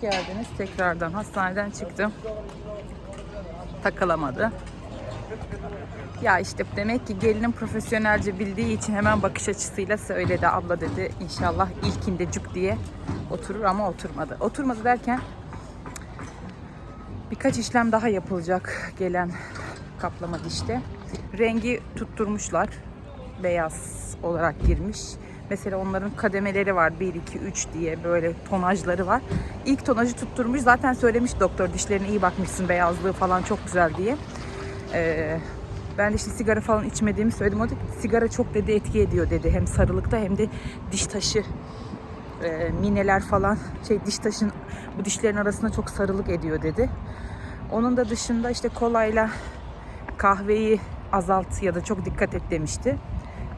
Geldiniz tekrardan. Hastaneden çıktım. Takılamadı. Ya işte demek ki gelinin profesyonelce bildiği için hemen bakış açısıyla söyledi. Abla dedi inşallah ilkinde cuk diye oturur ama oturmadı. Oturmadı derken birkaç işlem daha yapılacak gelen kaplama dişte. Rengi tutturmuşlar. Beyaz olarak girmiş. Mesela onların kademeleri var. 1, 2, 3 diye böyle tonajları var. İlk tonajı tutturmuş. Zaten söylemiş doktor dişlerine iyi bakmışsın beyazlığı falan çok güzel diye. Ee, ben de işte sigara falan içmediğimi söyledim. O da sigara çok dedi etki ediyor dedi. Hem sarılıkta hem de diş taşı e, mineler falan şey diş taşın bu dişlerin arasında çok sarılık ediyor dedi. Onun da dışında işte kolayla kahveyi azalt ya da çok dikkat et demişti.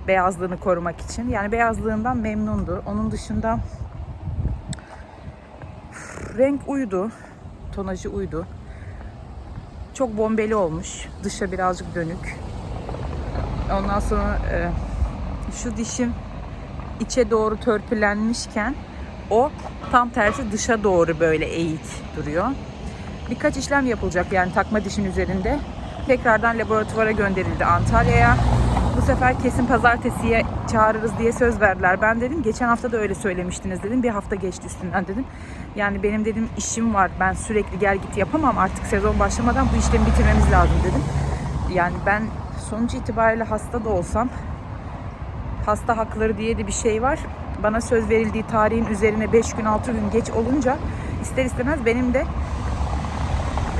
Beyazlığını korumak için. Yani beyazlığından memnundu. Onun dışında renk uydu. Tonajı uydu. Çok bombeli olmuş. Dışa birazcık dönük. Ondan sonra e, şu dişim içe doğru törpülenmişken o tam tersi dışa doğru böyle eğik duruyor. Birkaç işlem yapılacak yani takma dişin üzerinde. Tekrardan laboratuvara gönderildi Antalya'ya. Bu sefer kesin pazartesiye çağırırız diye söz verdiler. Ben dedim geçen hafta da öyle söylemiştiniz dedim. Bir hafta geçti üstünden dedim. Yani benim dedim işim var. Ben sürekli gel git yapamam. Artık sezon başlamadan bu işlemi bitirmemiz lazım dedim. Yani ben sonuç itibariyle hasta da olsam hasta hakları diye de bir şey var. Bana söz verildiği tarihin üzerine 5 gün 6 gün geç olunca ister istemez benim de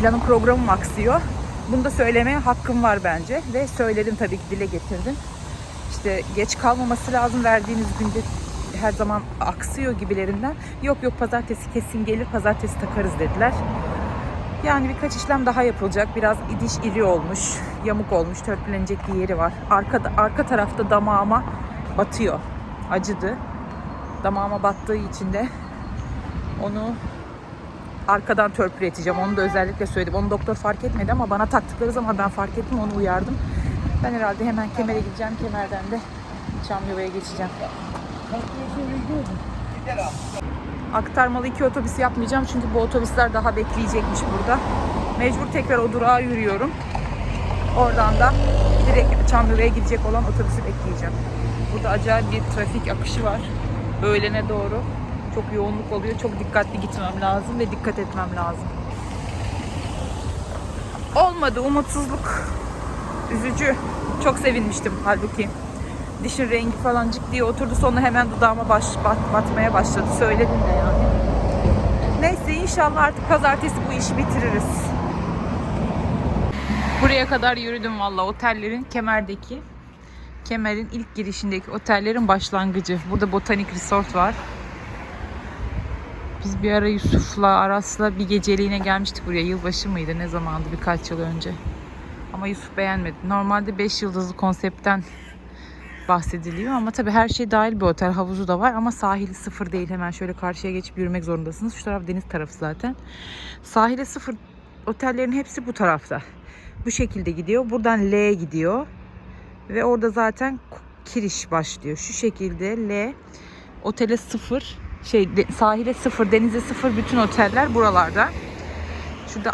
planım programım aksıyor. Bunu da söylemeye hakkım var bence ve söyledim tabii ki dile getirdim. İşte geç kalmaması lazım verdiğiniz günde her zaman aksıyor gibilerinden. Yok yok pazartesi kesin gelir pazartesi takarız dediler. Yani birkaç işlem daha yapılacak. Biraz diş iri olmuş, yamuk olmuş, törpülenecek bir yeri var. Arka, arka tarafta damağıma batıyor. Acıdı. Damağıma battığı için de onu arkadan törpületeceğim. Onu da özellikle söyledim. Onu doktor fark etmedi ama bana taktıkları zaman ben fark ettim. Onu uyardım. Ben herhalde hemen kemere gideceğim. Kemerden de Çamlıova'ya geçeceğim. Aktarmalı iki otobüs yapmayacağım çünkü bu otobüsler daha bekleyecekmiş burada. Mecbur tekrar o durağa yürüyorum. Oradan da direkt Çamlıova'ya gidecek olan otobüsü bekleyeceğim. Burada acayip bir trafik akışı var. Öğlene doğru çok yoğunluk oluyor. Çok dikkatli gitmem lazım ve dikkat etmem lazım. Olmadı umutsuzluk. Üzücü. Çok sevinmiştim halbuki. Dişin rengi falan cik diye oturdu. Sonra hemen dudağıma baş, bat, batmaya başladı. Söyledim de yani. Neyse inşallah artık pazartesi bu işi bitiririz. Buraya kadar yürüdüm valla otellerin kemerdeki Kemer'in ilk girişindeki otellerin başlangıcı. Burada botanik resort var. Biz bir ara Yusuf'la Aras'la bir geceliğine gelmiştik buraya. Yılbaşı mıydı ne zamandı birkaç yıl önce. Ama Yusuf beğenmedi. Normalde 5 yıldızlı konseptten bahsediliyor ama tabii her şey dahil bir otel. Havuzu da var ama sahili sıfır değil. Hemen şöyle karşıya geçip yürümek zorundasınız. Şu taraf deniz tarafı zaten. Sahile sıfır otellerin hepsi bu tarafta. Bu şekilde gidiyor. Buradan L'ye gidiyor. Ve orada zaten kiriş başlıyor. Şu şekilde L otele sıfır şey sahile sıfır, denize sıfır bütün oteller buralarda. Şurada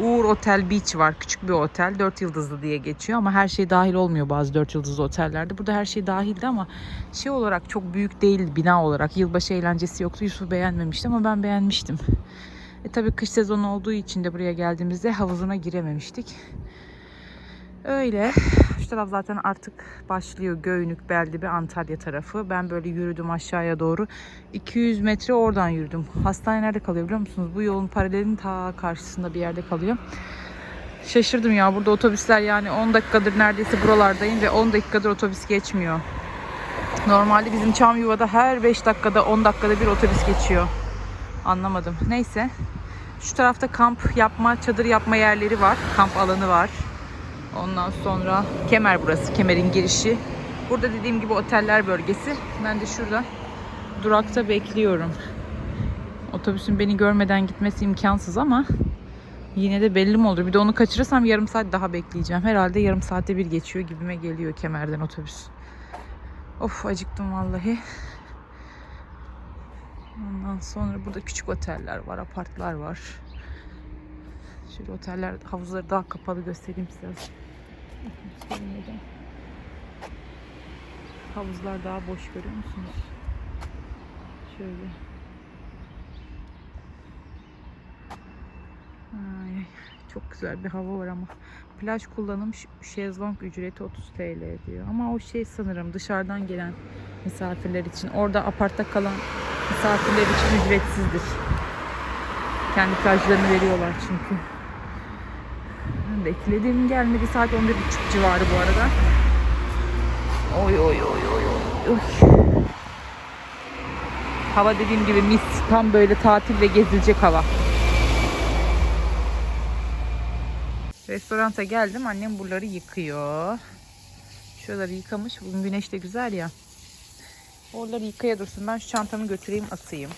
Uğur Otel Beach var. Küçük bir otel. 4 yıldızlı diye geçiyor ama her şey dahil olmuyor bazı 4 yıldızlı otellerde. Burada her şey dahildi ama şey olarak çok büyük değil bina olarak. Yılbaşı eğlencesi yoktu. Yusuf beğenmemişti ama ben beğenmiştim. E tabii kış sezonu olduğu için de buraya geldiğimizde havuzuna girememiştik. Öyle. Şu taraf zaten artık başlıyor. Göynük, Beldibi, Antalya tarafı. Ben böyle yürüdüm aşağıya doğru. 200 metre oradan yürüdüm. Hastane nerede kalıyor biliyor musunuz? Bu yolun paralelinin ta karşısında bir yerde kalıyor. Şaşırdım ya. Burada otobüsler yani 10 dakikadır neredeyse buralardayım ve 10 dakikadır otobüs geçmiyor. Normalde bizim Çamyuva'da her 5 dakikada 10 dakikada bir otobüs geçiyor. Anlamadım. Neyse. Şu tarafta kamp yapma, çadır yapma yerleri var. Kamp alanı var. Ondan sonra Kemer burası. Kemer'in girişi. Burada dediğim gibi oteller bölgesi. Ben de şurada durakta bekliyorum. Otobüsün beni görmeden gitmesi imkansız ama yine de belli mi olur? Bir de onu kaçırırsam yarım saat daha bekleyeceğim. Herhalde yarım saatte bir geçiyor gibime geliyor Kemer'den otobüs. Of acıktım vallahi. Ondan sonra burada küçük oteller var, apartlar var. Şöyle oteller havuzları daha kapalı göstereyim size. Havuzlar daha boş görüyor musunuz? Şöyle. Ay, çok güzel bir hava var ama. Plaj kullanım şezlong ücreti 30 TL diyor. Ama o şey sanırım dışarıdan gelen misafirler için. Orada apartta kalan misafirler için ücretsizdir. Kendi plajlarını veriyorlar çünkü. Bekledim gelmedi. Saat 11.30 civarı bu arada. Oy oy oy oy oy. oy. Hava dediğim gibi mis. Tam böyle tatil ve gezilecek hava. Restoranta geldim. Annem buraları yıkıyor. Şuraları yıkamış. Bugün güneş de güzel ya. Oraları yıkaya dursun. Ben şu çantamı götüreyim asayım.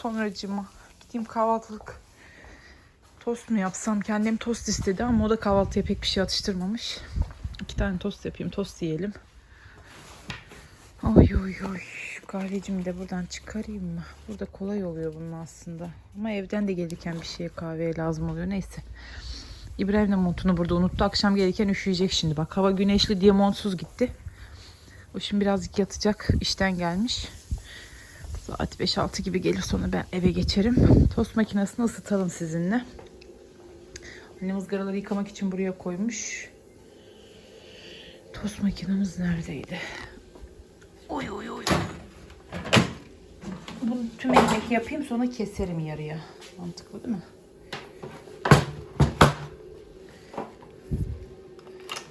Sonracıma gideyim kahvaltılık tost mu yapsam? Kendim tost istedi ama o da kahvaltıya pek bir şey atıştırmamış. İki tane tost yapayım. Tost yiyelim. Oy oy oy. Şu kahvecimi de buradan çıkarayım mı? Burada kolay oluyor bunun aslında. Ama evden de gelirken bir şeye kahveye lazım oluyor. Neyse. İbrahim de montunu burada unuttu. Akşam gelirken üşüyecek şimdi. Bak hava güneşli diye montsuz gitti. O şimdi birazcık yatacak. İşten gelmiş. Saat 5-6 gibi gelir sonra ben eve geçerim. Tost makinesini ısıtalım sizinle. Annem ızgaraları yıkamak için buraya koymuş. Tost makinemiz neredeydi? Oy oy oy. Bunu tüm ekmek yapayım sonra keserim yarıya. Mantıklı değil mi?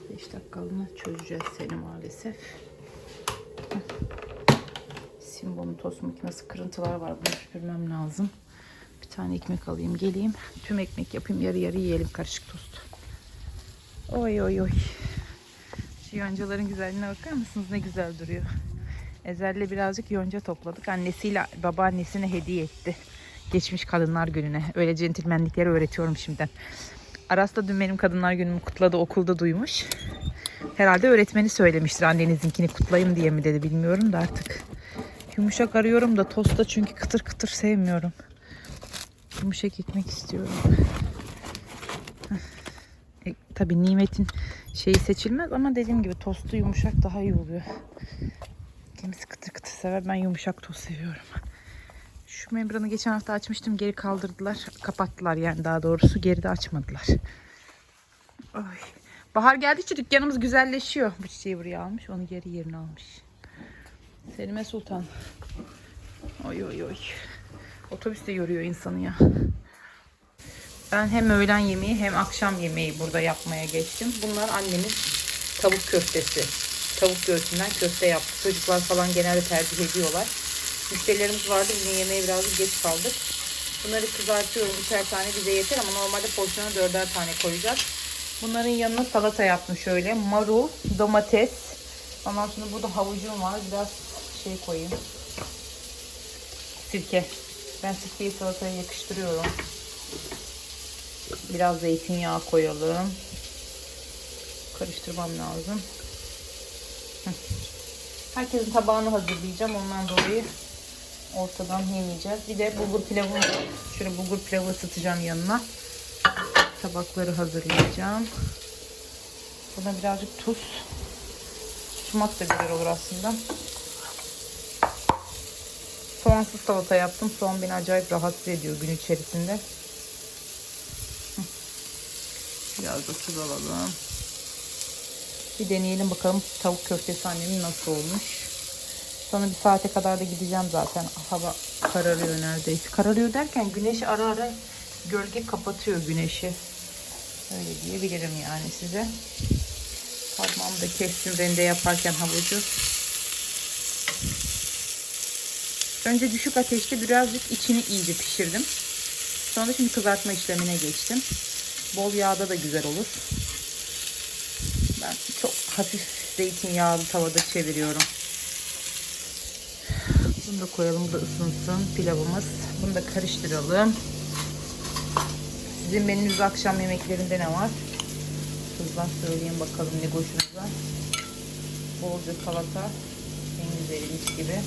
Beş dakikalığına çözeceğiz seni maalesef. Simbon'un tost makinesi kırıntılar var. Bunu süpürmem lazım. Tane ekmek alayım geleyim. Tüm ekmek yapayım yarı yarı yiyelim karışık tost. Oy oy oy. Şu yoncaların güzelliğine bakar mısınız? Ne güzel duruyor. Ezel'le birazcık yonca topladık. Annesiyle babaannesine hediye etti. Geçmiş kadınlar gününe. Öyle centilmenlikleri öğretiyorum şimdiden. Aras da dün benim kadınlar günümü kutladı. Okulda duymuş. Herhalde öğretmeni söylemiştir annenizinkini kutlayayım diye mi dedi bilmiyorum da artık. Yumuşak arıyorum da tosta çünkü kıtır kıtır sevmiyorum. Yumuşak ekmek istiyorum. E, tabii nimetin şeyi seçilmez ama dediğim gibi tostu yumuşak daha iyi oluyor. Kimisi kıtır kıtır sever. Ben yumuşak tost seviyorum. Şu membranı geçen hafta açmıştım. Geri kaldırdılar. Kapattılar yani daha doğrusu. Geri de açmadılar. Ay. Bahar geldikçe dükkanımız güzelleşiyor. Bu çiçeği buraya almış. Onu geri yerine almış. Selime Sultan. Oy oy oy. Otobüs de yoruyor insanı ya. Ben hem öğlen yemeği hem akşam yemeği burada yapmaya geçtim. Bunlar annemin tavuk köftesi. Tavuk göğsünden köfte yaptı. Çocuklar falan genelde tercih ediyorlar. Müşterilerimiz vardı. Bugün yemeğe biraz geç kaldık. Bunları kızartıyorum. Üçer tane bize yeter ama normalde porsiyona dörder tane koyacağız. Bunların yanına salata yaptım şöyle. Marul, domates. Ondan sonra burada havucum var. Biraz şey koyayım. Sirke. Ben sirkeyi salataya yakıştırıyorum. Biraz zeytinyağı koyalım. Karıştırmam lazım. Herkesin tabağını hazırlayacağım. Ondan dolayı ortadan yemeyeceğiz. Bir de bulgur pilavı şöyle bulgur pilavı ısıtacağım yanına. Tabakları hazırlayacağım. Buna birazcık tuz. Sumak da güzel olur aslında. Soğansız salata yaptım. Soğan beni acayip rahatsız ediyor gün içerisinde. Biraz da tuz alalım. Bir deneyelim bakalım tavuk köftesi annemin nasıl olmuş. Sonra bir saate kadar da gideceğim zaten. Hava kararıyor neredeyse. Kararıyor derken güneş ara ara gölge kapatıyor güneşi. Öyle diyebilirim yani size. Parmağımı da kestim rende yaparken havucu. Önce düşük ateşte birazcık içini iyice pişirdim. Sonra şimdi kızartma işlemine geçtim. Bol yağda da güzel olur. Ben çok hafif zeytinyağlı tavada çeviriyorum. Bunu da koyalım. Da ısınsın pilavımız. Bunu da karıştıralım. Sizin menünüzde akşam yemeklerinde ne var? Hızlan söyleyeyim bakalım ne boşunuza. Bolca salata. En güzeli gibi.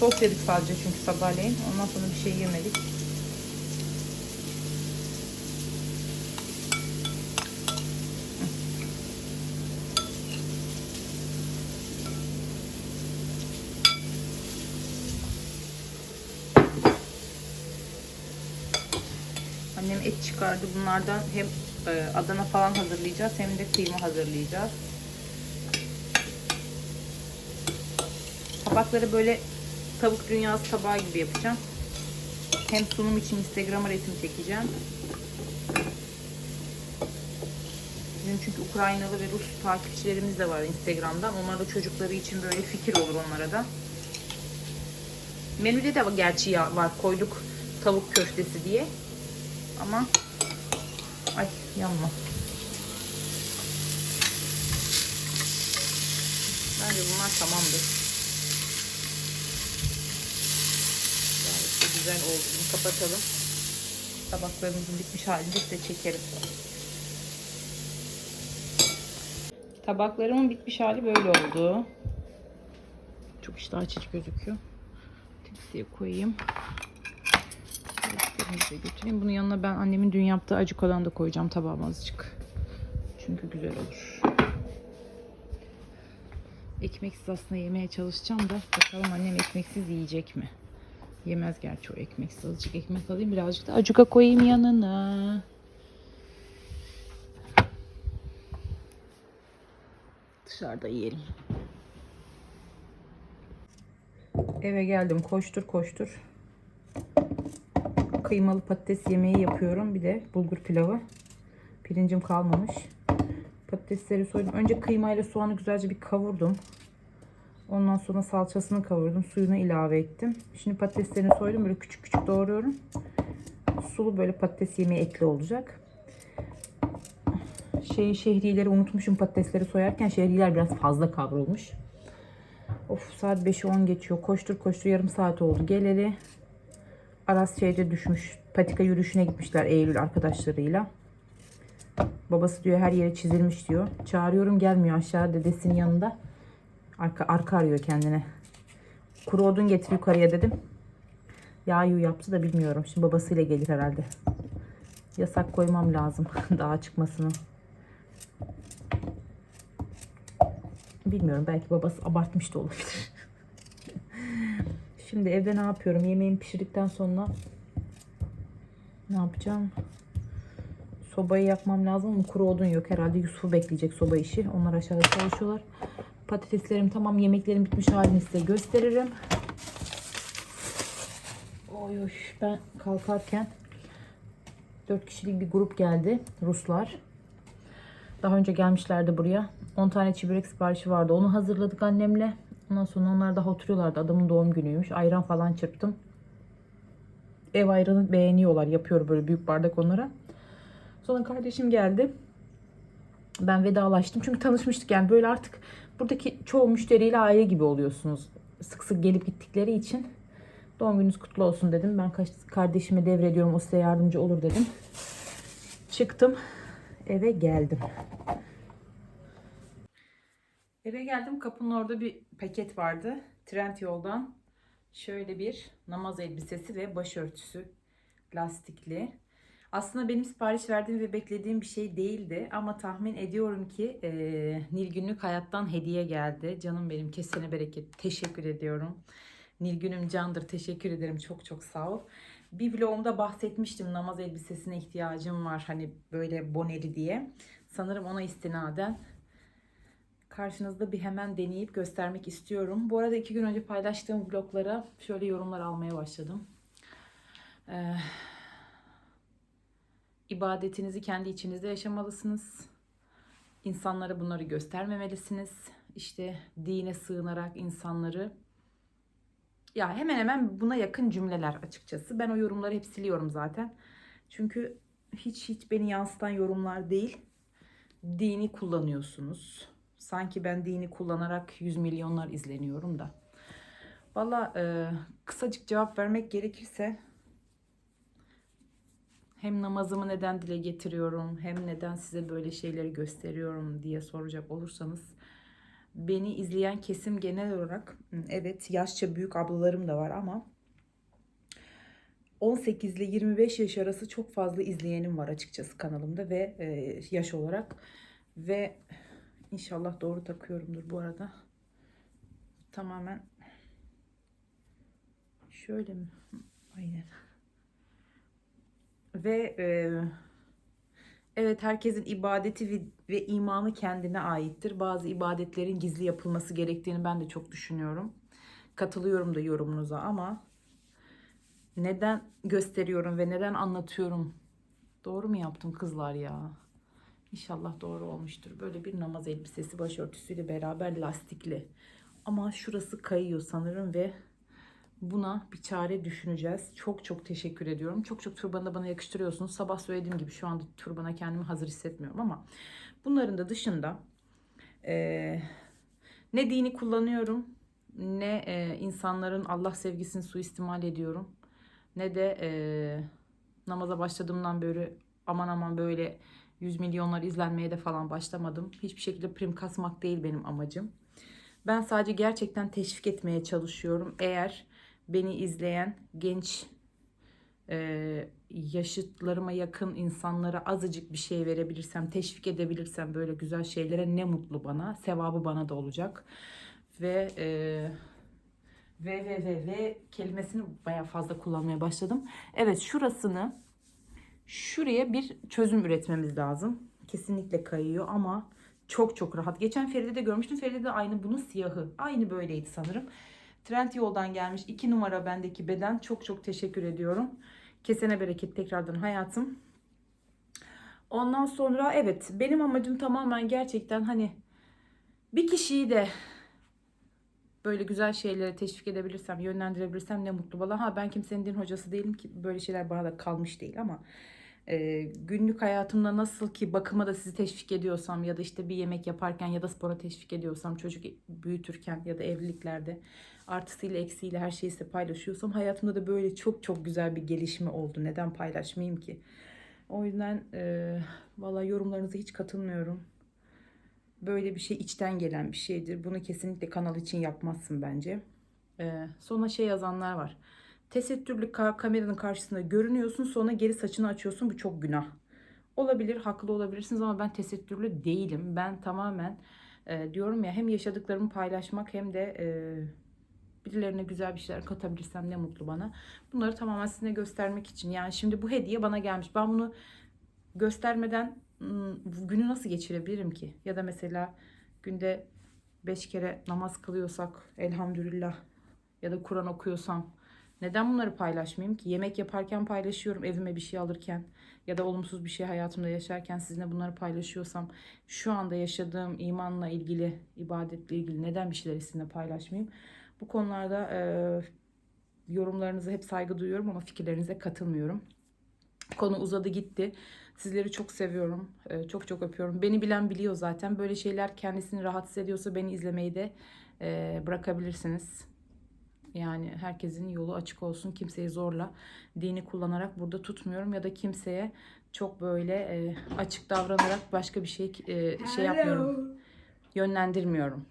Tost yedik sadece çünkü sabahleyin. Ondan sonra bir şey yemedik. Annem et çıkardı. Bunlardan hem e, Adana falan hazırlayacağız hem de kıyma hazırlayacağız. Tabakları böyle tavuk dünyası tabağı gibi yapacağım. Hem sunum için Instagram'a resim çekeceğim. Bizim çünkü Ukraynalı ve Rus takipçilerimiz de var Instagram'dan. Onlar da çocukları için böyle fikir olur onlara da. Menüde de gerçi var koyduk tavuk köftesi diye. Ama ay yanma. Bence bunlar tamamdır. Güzel oldu. Kapatalım. Tabaklarımızın bitmiş halini size çekerim. Tabaklarımın bitmiş hali böyle oldu. Çok iştah açıcı gözüküyor. Tepsiye koyayım. Şöyle götüreyim. Bunun yanına ben annemin dün yaptığı acıkodan da koyacağım tabağıma azıcık. Çünkü güzel olur. Ekmeksiz aslında yemeye çalışacağım da bakalım annem ekmeksiz yiyecek mi? Yemez gerçi o ekmeksiz. Azıcık ekmek alayım birazcık da acuka koyayım yanına. Dışarıda yiyelim. Eve geldim koştur koştur. Kıymalı patates yemeği yapıyorum. Bir de bulgur pilavı. Pirincim kalmamış. Patatesleri soydum. Önce kıymayla soğanı güzelce bir kavurdum. Ondan sonra salçasını kavurdum. Suyunu ilave ettim. Şimdi patateslerini soydum. Böyle küçük küçük doğruyorum. Sulu böyle patates yemeği ekli olacak. Şey şehriyeleri unutmuşum patatesleri soyarken. Şehriyeler biraz fazla kavrulmuş. Of saat 5'i 10 geçiyor. Koştur koştur yarım saat oldu. Geleli. Aras şeyde düşmüş. Patika yürüyüşüne gitmişler Eylül arkadaşlarıyla. Babası diyor her yere çizilmiş diyor. Çağırıyorum gelmiyor aşağı dedesinin yanında. Arka, arka arıyor kendine. Kuru odun getir yukarıya dedim. Yağ yaptı da bilmiyorum. Şimdi babasıyla gelir herhalde. Yasak koymam lazım daha çıkmasını. Bilmiyorum belki babası abartmış da olabilir. Şimdi evde ne yapıyorum? Yemeğimi pişirdikten sonra ne yapacağım? Sobayı yakmam lazım ama kuru odun yok. Herhalde Yusuf'u bekleyecek soba işi. Onlar aşağıda çalışıyorlar. Patateslerim tamam. Yemeklerim bitmiş halini size gösteririm. Oy oy. Ben kalkarken 4 kişilik bir grup geldi. Ruslar. Daha önce gelmişlerdi buraya. 10 tane çibrek siparişi vardı. Onu hazırladık annemle. Ondan sonra onlar daha oturuyorlardı. Adamın doğum günüymüş. Ayran falan çırptım. Ev ayranı beğeniyorlar. Yapıyor böyle büyük bardak onlara. Sonra kardeşim geldi. Ben vedalaştım. Çünkü tanışmıştık yani böyle artık buradaki çoğu müşteriyle aile gibi oluyorsunuz. Sık sık gelip gittikleri için. Doğum gününüz kutlu olsun dedim. Ben kardeşime devrediyorum. O size yardımcı olur dedim. Çıktım. Eve geldim. Eve geldim. Kapının orada bir paket vardı. Trend yoldan. Şöyle bir namaz elbisesi ve başörtüsü. Lastikli. Aslında benim sipariş verdiğim ve beklediğim bir şey değildi. Ama tahmin ediyorum ki e, Nilgünlük hayattan hediye geldi. Canım benim kesene bereket. Teşekkür ediyorum. Nilgünüm candır. Teşekkür ederim. Çok çok sağ ol. Bir vlogumda bahsetmiştim namaz elbisesine ihtiyacım var. Hani böyle boneri diye. Sanırım ona istinaden karşınızda bir hemen deneyip göstermek istiyorum. Bu arada iki gün önce paylaştığım vloglara şöyle yorumlar almaya başladım. Ee, ibadetinizi kendi içinizde yaşamalısınız. İnsanlara bunları göstermemelisiniz. İşte dine sığınarak insanları ya hemen hemen buna yakın cümleler açıkçası. Ben o yorumları hep siliyorum zaten. Çünkü hiç hiç beni yansıtan yorumlar değil. Dini kullanıyorsunuz. Sanki ben dini kullanarak yüz milyonlar izleniyorum da. Valla e, kısacık cevap vermek gerekirse hem namazımı neden dile getiriyorum hem neden size böyle şeyleri gösteriyorum diye soracak olursanız beni izleyen kesim genel olarak evet yaşça büyük ablalarım da var ama 18 ile 25 yaş arası çok fazla izleyenim var açıkçası kanalımda ve e, yaş olarak ve inşallah doğru takıyorumdur bu arada. Tamamen şöyle mi? Aynen. Ve e, evet herkesin ibadeti ve, imanı kendine aittir. Bazı ibadetlerin gizli yapılması gerektiğini ben de çok düşünüyorum. Katılıyorum da yorumunuza ama neden gösteriyorum ve neden anlatıyorum? Doğru mu yaptım kızlar ya? İnşallah doğru olmuştur. Böyle bir namaz elbisesi başörtüsüyle beraber lastikli. Ama şurası kayıyor sanırım ve buna bir çare düşüneceğiz. Çok çok teşekkür ediyorum. Çok çok turbanı da bana yakıştırıyorsunuz. Sabah söylediğim gibi şu anda turbana kendimi hazır hissetmiyorum ama bunların da dışında eee, ne dini kullanıyorum ne eee, insanların Allah sevgisini suistimal ediyorum ne de eee, namaza başladığımdan beri aman aman böyle yüz milyonlar izlenmeye de falan başlamadım. Hiçbir şekilde prim kasmak değil benim amacım. Ben sadece gerçekten teşvik etmeye çalışıyorum. Eğer beni izleyen genç e, yaşıtlarıma yakın insanlara azıcık bir şey verebilirsem, teşvik edebilirsem böyle güzel şeylere ne mutlu bana. Sevabı bana da olacak. Ve e, ve ve ve ve kelimesini bayağı fazla kullanmaya başladım. Evet şurasını şuraya bir çözüm üretmemiz lazım. Kesinlikle kayıyor ama çok çok rahat. Geçen Feride de görmüştüm. Feride de aynı bunun siyahı. Aynı böyleydi sanırım. Trend yoldan gelmiş. 2 numara bendeki beden. Çok çok teşekkür ediyorum. Kesene bereket tekrardan hayatım. Ondan sonra evet benim amacım tamamen gerçekten hani bir kişiyi de böyle güzel şeylere teşvik edebilirsem, yönlendirebilirsem ne mutlu bana. Ha ben kimsenin din hocası değilim ki böyle şeyler bana da kalmış değil ama e, günlük hayatımda nasıl ki bakıma da sizi teşvik ediyorsam ya da işte bir yemek yaparken ya da spora teşvik ediyorsam çocuk büyütürken ya da evliliklerde artısıyla eksiğiyle her şeyi size paylaşıyorsam hayatımda da böyle çok çok güzel bir gelişme oldu. Neden paylaşmayayım ki? O yüzden e, valla yorumlarınıza hiç katılmıyorum. Böyle bir şey içten gelen bir şeydir. Bunu kesinlikle kanal için yapmazsın bence. E, sonra şey yazanlar var. Tesettürlü ka- kameranın karşısında görünüyorsun sonra geri saçını açıyorsun bu çok günah. Olabilir haklı olabilirsiniz ama ben tesettürlü değilim. Ben tamamen e, diyorum ya hem yaşadıklarımı paylaşmak hem de e, birilerine güzel bir şeyler katabilirsem ne mutlu bana. Bunları tamamen size göstermek için. Yani şimdi bu hediye bana gelmiş. Ben bunu göstermeden bu günü nasıl geçirebilirim ki? Ya da mesela günde beş kere namaz kılıyorsak elhamdülillah ya da Kur'an okuyorsam neden bunları paylaşmayayım ki? Yemek yaparken paylaşıyorum evime bir şey alırken ya da olumsuz bir şey hayatımda yaşarken sizinle bunları paylaşıyorsam şu anda yaşadığım imanla ilgili, ibadetle ilgili neden bir şeyleri sizinle paylaşmayayım? Bu konularda e, yorumlarınıza hep saygı duyuyorum ama fikirlerinize katılmıyorum. Konu uzadı gitti. Sizleri çok seviyorum. E, çok çok öpüyorum. Beni bilen biliyor zaten. Böyle şeyler kendisini rahatsız ediyorsa beni izlemeyi de e, bırakabilirsiniz. Yani herkesin yolu açık olsun. Kimseyi zorla dini kullanarak burada tutmuyorum ya da kimseye çok böyle e, açık davranarak başka bir şey e, şey yapmıyorum. Yönlendirmiyorum.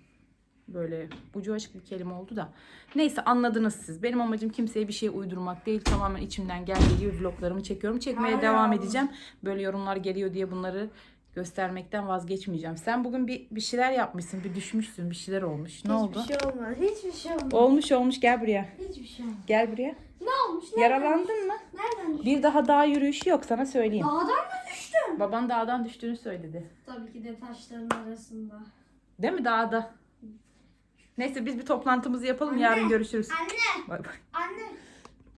Böyle ucu açık bir kelime oldu da. Neyse anladınız siz. Benim amacım kimseye bir şey uydurmak değil. Tamamen içimden geldiği vloglarımı çekiyorum. Çekmeye devam edeceğim. Böyle yorumlar geliyor diye bunları göstermekten vazgeçmeyeceğim. Sen bugün bir, bir şeyler yapmışsın. Bir düşmüşsün. Bir şeyler olmuş. Ne oldu? Hiçbir şey olmaz. Hiçbir şey olmaz. Olmuş olmuş gel buraya. Hiçbir şey olmaz. Gel buraya. Ne olmuş? Nereden? Yaralandın mı? Nereden düştün? Bir daha dağ yürüyüşü yok sana söyleyeyim. Dağdan mı düştün? Baban dağdan düştüğünü söyledi. Tabii ki de taşların arasında. Değil mi dağda? Neyse biz bir toplantımızı yapalım. Anne, yarın görüşürüz. Anne. Bay bay. Anne.